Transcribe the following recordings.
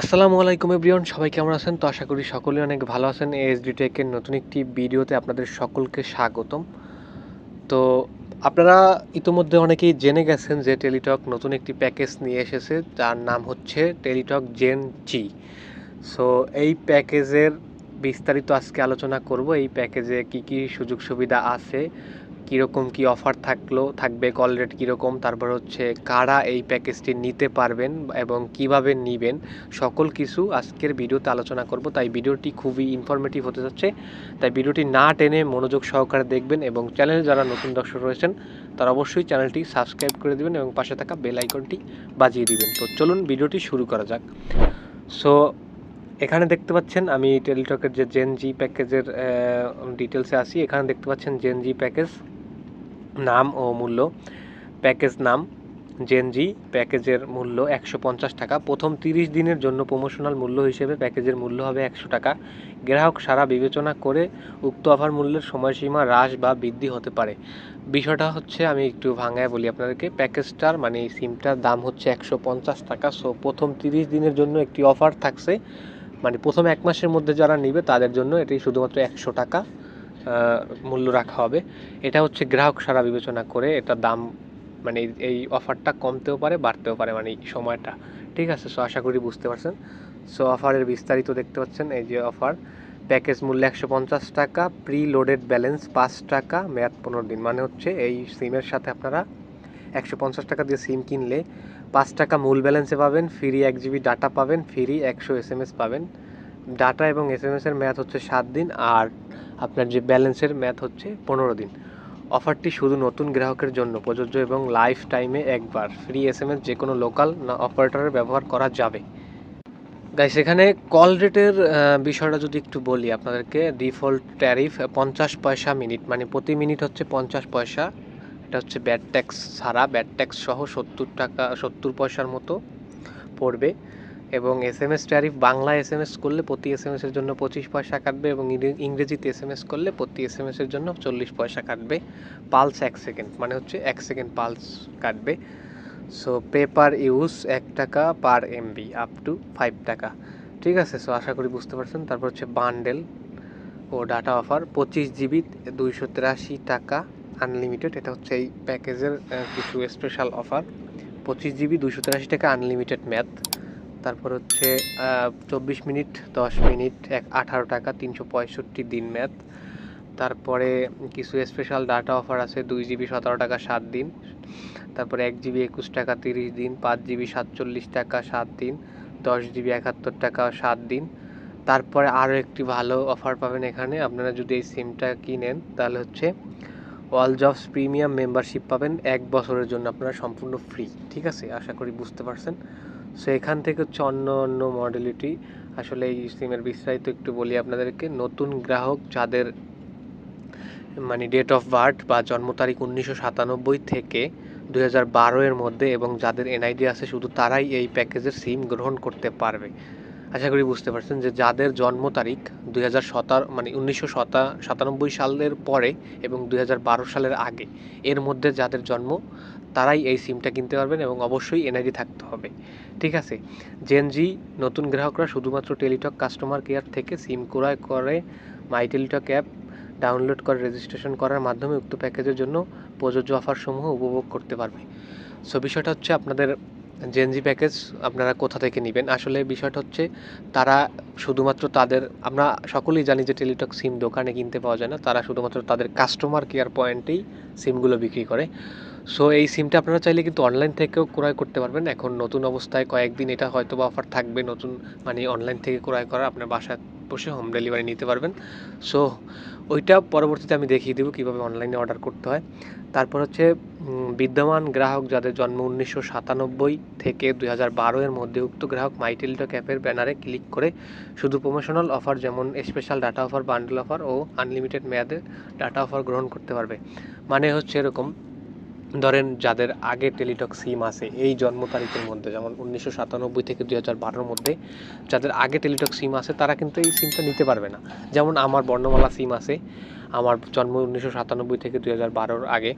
আসসালামু আলাইকুম এভরিওয়ান, সবাই কেমন আছেন? তো আশা করি সকলেই অনেক ভালো আছেন। এসডি টেকের নতুন একটি ভিডিওতে আপনাদের সকলকে স্বাগতম। তো আপনারা ইতোমধ্যে অনেকেই জেনে গেছেন যে টেলিটক নতুন একটি প্যাকেজ নিয়ে এসেছে, যার নাম হচ্ছে টেলিটক জেন জি সো এই প্যাকেজের বিস্তারিত আজকে আলোচনা করব। এই প্যাকেজে কি কি সুযোগ সুবিধা আছে কীরকম কি অফার থাকল, থাকবে কল রেট কীরকম, তারপর হচ্ছে কারা এই প্যাকেজটি নিতে পারবেন এবং কীভাবে নেবেন, সকল কিছু আজকের ভিডিওতে আলোচনা করব। তাই ভিডিওটি খুবই ইনফরমেটিভ হতে যাচ্ছে। তাই ভিডিওটি না টেনে মনোযোগ সহকারে দেখবেন এবং চ্যানেলে যারা নতুন দর্শক রয়েছেন, তারা অবশ্যই চ্যানেলটি সাবস্ক্রাইব করে দিবেন এবং পাশে থাকা বেল আইকনটি বাজিয়ে দিবেন। তো চলুন ভিডিওটি শুরু করা যাক। সো এখানে দেখতে পাচ্ছেন আমি টেলিটকের যে জেন জি প্যাকেজের ডিটেলসে আসি এখানে দেখতে পাচ্ছেন জেন জি প্যাকেজ নাম ও মূল্য, প্যাকেজ নাম জেনজি প্যাকেজের মূল্য একশো পঞ্চাশ টাকা। প্রথম তিরিশ দিনের জন্য প্রমোশনাল মূল্য হিসেবে প্যাকেজের মূল্য হবে একশো টাকা। গ্রাহক সারা বিবেচনা করে উক্ত অফার মূল্যের সময়সীমা হ্রাস বা বৃদ্ধি হতে পারে। বিষয়টা হচ্ছে, আমি একটু ভাঙায় বলি আপনাদেরকে, প্যাকেজটার মানে এই সিমটার দাম হচ্ছে একশো পঞ্চাশ টাকা। সো প্রথম তিরিশ দিনের জন্য একটি অফার থাকছে। মানে প্রথম এক মাসের মধ্যে যারা নিবে, তাদের জন্য এটি শুধুমাত্র একশো টাকা। মূল্য রাখা হবে। এটা হচ্ছে গ্রাহক সারা বিবেচনা করে এটা দাম মানে এই- অফারটা কমতেও পারে, বাড়তেও পারে মানে সময়টা। ঠিক আছে সো আশা করি বুঝতে পারছেন। সো অফারের বিস্তারিত দেখতে পাচ্ছেন, এই যে অফার। প্যাকেজ মূল্য একশো পঞ্চাশ টাকা প্রি লোডেড ব্যালেন্স পাঁচ টাকা, মেয়াদ পনেরো দিন। মানে হচ্ছে এই সিমের সাথে আপনারা একশো পঞ্চাশ টাকা দিয়ে সিম কিনলে পাঁচ টাকা মূল ব্যালেন্সে পাবেন ফ্রি এক জিবি ডাটা পাবেন ফ্রি একশো এস এম এস পাবেন। ডাটা এবং এস এম এসের মেয়াদ হচ্ছে সাত দিন, আর আপনার যে ব্যালেন্সের মেয়াদ হচ্ছে পনেরো দিন। অফারটি শুধু নতুন গ্রাহকের জন্য। প্রযোজ্য এবং লাইফ টাইমে একবার। ফ্রি এস এম এস যে কোনো লোকাল না অপারেটরের ব্যবহার করা যাবে। গাইস সেখানে কল রেটের বিষয়টা যদি একটু বলি আপনাদেরকে, ডিফল্ট ট্যারিফ পঞ্চাশ পয়সা মিনিট মানে প্রতি মিনিট হচ্ছে পঞ্চাশ পয়সা। এটা হচ্ছে ব্যাট ট্যাক্স ছাড়া। ব্যাট ট্যাক্স সহ সত্তর টাকা, সত্তর পয়সার মতো পড়বে। এবং S M S tariff Bangla S M S করলে প্রতি এস এম এসের জন্য পঁচিশ পয়সা কাটবে এবং ইংরেজিতে এস এম এস করলে প্রতি এস এম এসের জন্য চল্লিশ পয়সা কাটবে। পালস এক সেকেন্ড মানে হচ্ছে এক সেকেন্ড পালস কাটবে। সো পেপার ইউজ এক টাকা per MB up to five টাকা। ঠিক আছে সো আশা করি বুঝতে পারছেন। তারপর হচ্ছে বান্ডেল ও ডাটা অফার পঁচিশ জিবি দুইশো তিরাশি টাকা আনলিমিটেড এটা হচ্ছে এই প্যাকেজের কিছু স্পেশাল অফার পঁচিশ জিবি দুইশো তিরাশি টাকা আনলিমিটেড ম্যাথ তারপর হচ্ছে চব্বিশ মিনিট, দশ মিনিট, এক, আঠারো টাকা, তিনশো পঁয়ষট্টি দিন ম্যাথ। তারপরে কিছু স্পেশাল ডাটা অফার আছে, দুই জিবি সতেরো টাকা, সাত দিন। তারপরে এক জিবি একুশ টাকা, তিরিশ দিন, পাঁচ জিবি সাতচল্লিশ টাকা, সাত দিন, দশ জিবি একাত্তর টাকা, সাত দিন। তারপরে আরও একটি ভালো অফার পাবেন এখানে, আপনারা যদি এই সিমটা কিনেন, তাহলে হচ্ছে অল জবস প্রিমিয়াম মেম্বারশিপ পাবেন, এক বছরের জন্য আপনারা সম্পূর্ণ ফ্রি ঠিক আছে? আশা করি বুঝতে পারছেন। সো এখান থেকে হচ্ছে অন্য অন্য মডেলিটি আসলে এই সিমের বিস্তারিত একটু বলি আপনাদেরকে। নতুন গ্রাহক যাদের মানে ডেট অফ বার্থ বা জন্ম তারিখ উনিশশো সাতানব্বই থেকে দুই হাজার বারো এর মধ্যে এবং যাদের এনআইডি আছে, শুধু তারাই এই প্যাকেজের সিম গ্রহণ করতে পারবে। আশা করি বুঝতে পারছেন যে যাদের জন্ম তারিখ দুই হাজার সতেরো মানে উনিশশো সাতানব্বই সালের পরে এবং দুই হাজার বারো সালের আগে, এর মধ্যে যাদের জন্ম তারাই এই সিমটা কিনতে পারবেন এবং অবশ্যই এনআইডি থাকতে হবে। ঠিক আছে? জেনজি নতুন গ্রাহকরা শুধুমাত্র টেলিটক কাস্টমার কেয়ার থেকে সিম ক্রয় করে মাই টেলিটক অ্যাপ ডাউনলোড করে রেজিস্ট্রেশন করার মাধ্যমে উক্ত প্যাকেজের জন্য প্রযোজ্য অফারসমূহ উপভোগ করতে পারবে। সো বিষয়টা হচ্ছে আপনাদের জেনজি প্যাকেজ আপনারা কোথা থেকে নেবেন? আসলে বিষয়টা হচ্ছে তারা শুধুমাত্র তাদের, আমরা সকলেই জানি যে টেলিটক সিম দোকানে কিনতে পাওয়া যায় না। তারা শুধুমাত্র তাদের কাস্টমার কেয়ার পয়েন্টেই সিমগুলো বিক্রি করে। সো এই সিমটা আপনারা চাইলে কিন্তু অনলাইন থেকেও ক্রয় করতে পারবেন। এখন নতুন অবস্থায় কয়েকদিন এটা হয়তো বা অফার থাকবে নতুন মানে অনলাইন থেকে ক্রয় করা আপনার বাসায় বসে হোম ডেলিভারি নিতে পারবেন। সো ওইটা পরবর্তীতে আমি দেখিয়ে দেবো কীভাবে অনলাইনে অর্ডার করতে হয়। তারপর হচ্ছে বিদ্যমান গ্রাহক যাদের জন্ম উনিশশো সাতানব্বই থেকে দুই হাজার বারো এর মধ্যে উক্ত গ্রাহক মাই টেলিটক অ্যাপের ব্যানারে ক্লিক করে শুধু প্রমোশনাল অফার যেমন special data offer bundle offer ও আনলিমিটেড মেয়াদে ডাটা অফার গ্রহণ করতে পারবে। মানে হচ্ছে এরকম ধরেন যাদের আগে টেলিটক সিম আছে, এই জন্ম তারিখের মধ্যে, যেমন উনিশশো সাতানব্বই থেকে দুই হাজার বারোর মধ্যে যাদের আগে টেলিটক সিম আছে, তারা কিন্তু এই সিমটা নিতে পারবে না। যেমন আমার বর্ণমালা সিম আছে, আমার জন্ম উনিশশো সাতানব্বই থেকে দুই হাজার বারোর আগে।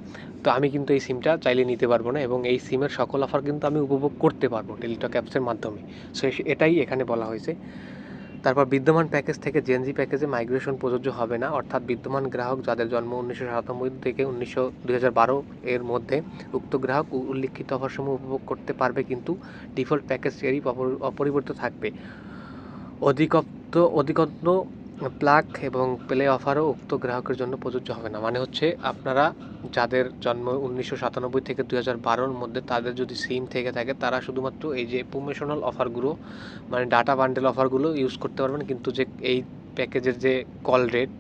তো আমি কিন্তু এই সিমটা চাইলে নিতে পারব না এবং এই সিমের সকল অফার কিন্তু আমি উপভোগ করতে পারব টেলিটক অ্যাপসের মাধ্যমে। সো, এটাই এখানে বলা হয়েছে। তারপর বিদ্যমান প্যাকেজ থেকে জেনজি প্যাকেজে মাইগ্রেশন প্রযোজ্য হবে না। অর্থাৎ বিদ্যমান গ্রাহক যাদের জন্ম উনিশশো সাতানব্বই থেকে উনিশশো এর মধ্যে উক্ত গ্রাহক উল্লিখিত অফারসমূহ উপভোগ করতে পারবে কিন্তু ডিফল্ট প্যাকেজ এরই অপর- অপরিবর্তিত থাকবে। অধিকত্ব অধিকত্ব প্লাগ এবং প্লে অফারও উক্ত গ্রাহকের জন্য প্রযোজ্য হবে না। মানে হচ্ছে আপনারা যাদের জন্ম উনিশশো সাতানব্বই থেকে দুই হাজার বারোর মধ্যে তাদের যদি সিম থেকে থাকে, তারা শুধুমাত্র এই যে প্রমোশনাল অফারগুলো মানে ডাটা বান্ডেল অফারগুলো ইউজ করতে পারবেন। কিন্তু যে এই প্যাকেজের যে কল রেট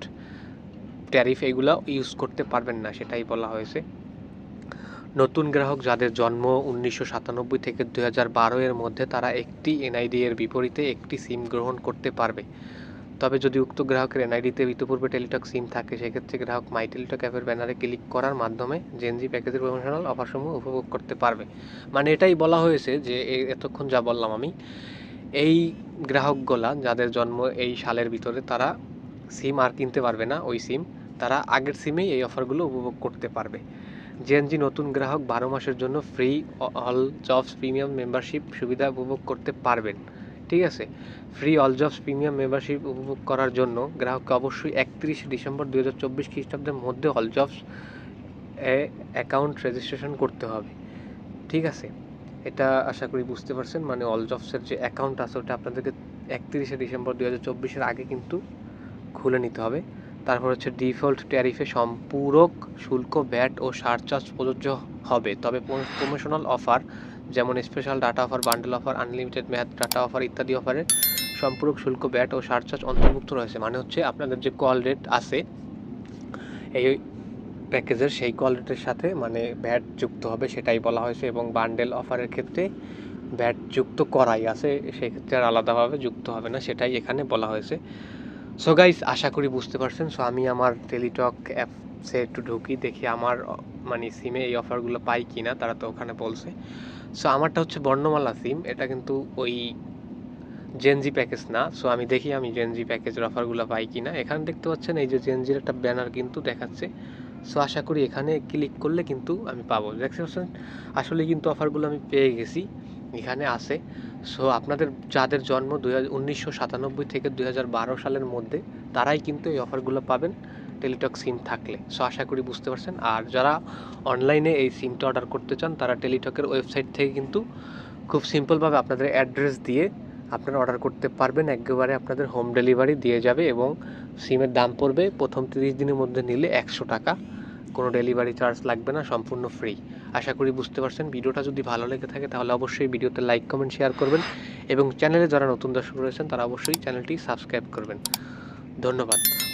ট্যারিফ এগুলো ইউজ করতে পারবেন না, সেটাই বলা হয়েছে। নতুন গ্রাহক যাদের জন্ম উনিশশো সাতানব্বই থেকে দুই হাজার বারো এর মধ্যে, তারা একটি এনআইডি এর বিপরীতে একটি সিম গ্রহণ করতে পারবে। তবে যদি উক্ত গ্রাহকের এনআইডিতে ইতিপূর্বে টেলিটক সিম থাকে, সেক্ষেত্রে গ্রাহক মাই টেলিটক অ্যাপের ব্যানারে ক্লিক করার মাধ্যমে জেনজি প্যাকেজের প্রমোশনাল অফারসমূহ উপভোগ করতে পারবে। মানে এটাই বলা হয়েছে যে এতক্ষণ যা বললাম আমি, এই গ্রাহকগুলা যাদের জন্ম এই সালের ভিতরে তারা সিম আর কিনতে পারবে না ওই সিম, তারা আগের সিমেই এই অফারগুলো উপভোগ করতে পারবে। জেএনজি নতুন গ্রাহক বারো মাসের জন্য free All Jobs premium membership সুবিধা উপভোগ করতে পারবেন। ঠিক আছে? Free All Jobs premium membership উপভোগ করার জন্য গ্রাহককে অবশ্যই একত্রিশে ডিসেম্বর দুই হাজার চব্বিশ খ্রিস্টাব্দের মধ্যে অল জবস এ অ্যাকাউন্ট রেজিস্ট্রেশন করতে হবে। ঠিক আছে? এটা আশা করি বুঝতে পারছেন। মানে অল জবসের যে অ্যাকাউন্ট আছে, ওটা আপনাদেরকে একত্রিশে ডিসেম্বর দুই হাজার চব্বিশের আগে কিন্তু খুলে নিতে হবে। তারপর হচ্ছে ডিফল্ট ট্যারিফে সম্পূরক শুল্ক, ব্যাট ও সারচার্জ প্রযোজ্য হবে। তবে প্রমোশনাল অফার যেমন special data offer bundle offer unlimited math data offer ইত্যাদি অফারে সম্পূরক শুল্ক, ব্যাট ও সারচার্জ অন্তর্ভুক্ত রয়েছে। মানে হচ্ছে আপনাদের যে কল রেট আছে, এই প্যাকেজের সেই কল রেটের সাথে মানে ব্যাট যুক্ত হবে সেটাই বলা হয়েছে এবং বান্ডেল অফারের ক্ষেত্রে ব্যাট যুক্ত করাই আছে সেই ক্ষেত্রে আর আলাদাভাবে যুক্ত হবে না সেটাই এখানে বলা হয়েছে। সো গাইস আশা করি বুঝতে পারছেন। সো আমি আমার টেলিটক অ্যাপসে একটু ঢুকি, দেখি আমার মানে সিমে এই অফারগুলো পাই কি না তারা তো ওখানে বলছে। সো আমারটা হচ্ছে বর্ণমালা সিম এটা কিন্তু ওই জেনজি প্যাকেজ না। সো আমি দেখি আমি জেনজি প্যাকেজের অফারগুলো পাই কি না এখানে দেখতে পাচ্ছেন এই যে জেনজির একটা ব্যানার কিন্তু দেখাচ্ছে। সো আশা করি এখানে ক্লিক করলে কিন্তু আমি পাবো। দেখতে পাচ্ছেন আসলে কিন্তু অফারগুলো আমি পেয়ে গেছি। এখানে আছে। সো আপনাদের যাদের জন্ম দুই থেকে দুই হাজার বারো সালের মধ্যে, তারাই কিন্তু এই অফারগুলো পাবেন। টেলিটক সিম থাকলে। সো আশা করি বুঝতে পারছেন। আর যারা অনলাইনে এই সিমটা অর্ডার করতে চান, তারা টেলিটকের ওয়েবসাইট থেকে কিন্তু খুব সিম্পলভাবে আপনাদের অ্যাড্রেস দিয়ে আপনারা অর্ডার করতে পারবেন। একেবারে আপনাদের হোম ডেলিভারি দিয়ে যাবে এবং সিমের দাম পড়বে প্রথম তিরিশ দিনের মধ্যে নিলে একশো টাকা। কোনো ডেলিভারি চার্জ লাগবে না, সম্পূর্ণ ফ্রি আশা করি বুঝতে পারছেন। ভিডিওটা যদি ভালো লেগে থাকে, তাহলে অবশ্যই ভিডিওতে লাইক কমেন্ট শেয়ার করবেন এবং চ্যানেলে যারা নতুন দর্শক রয়েছেন, তারা অবশ্যই চ্যানেলটি সাবস্ক্রাইব করবেন। ধন্যবাদ।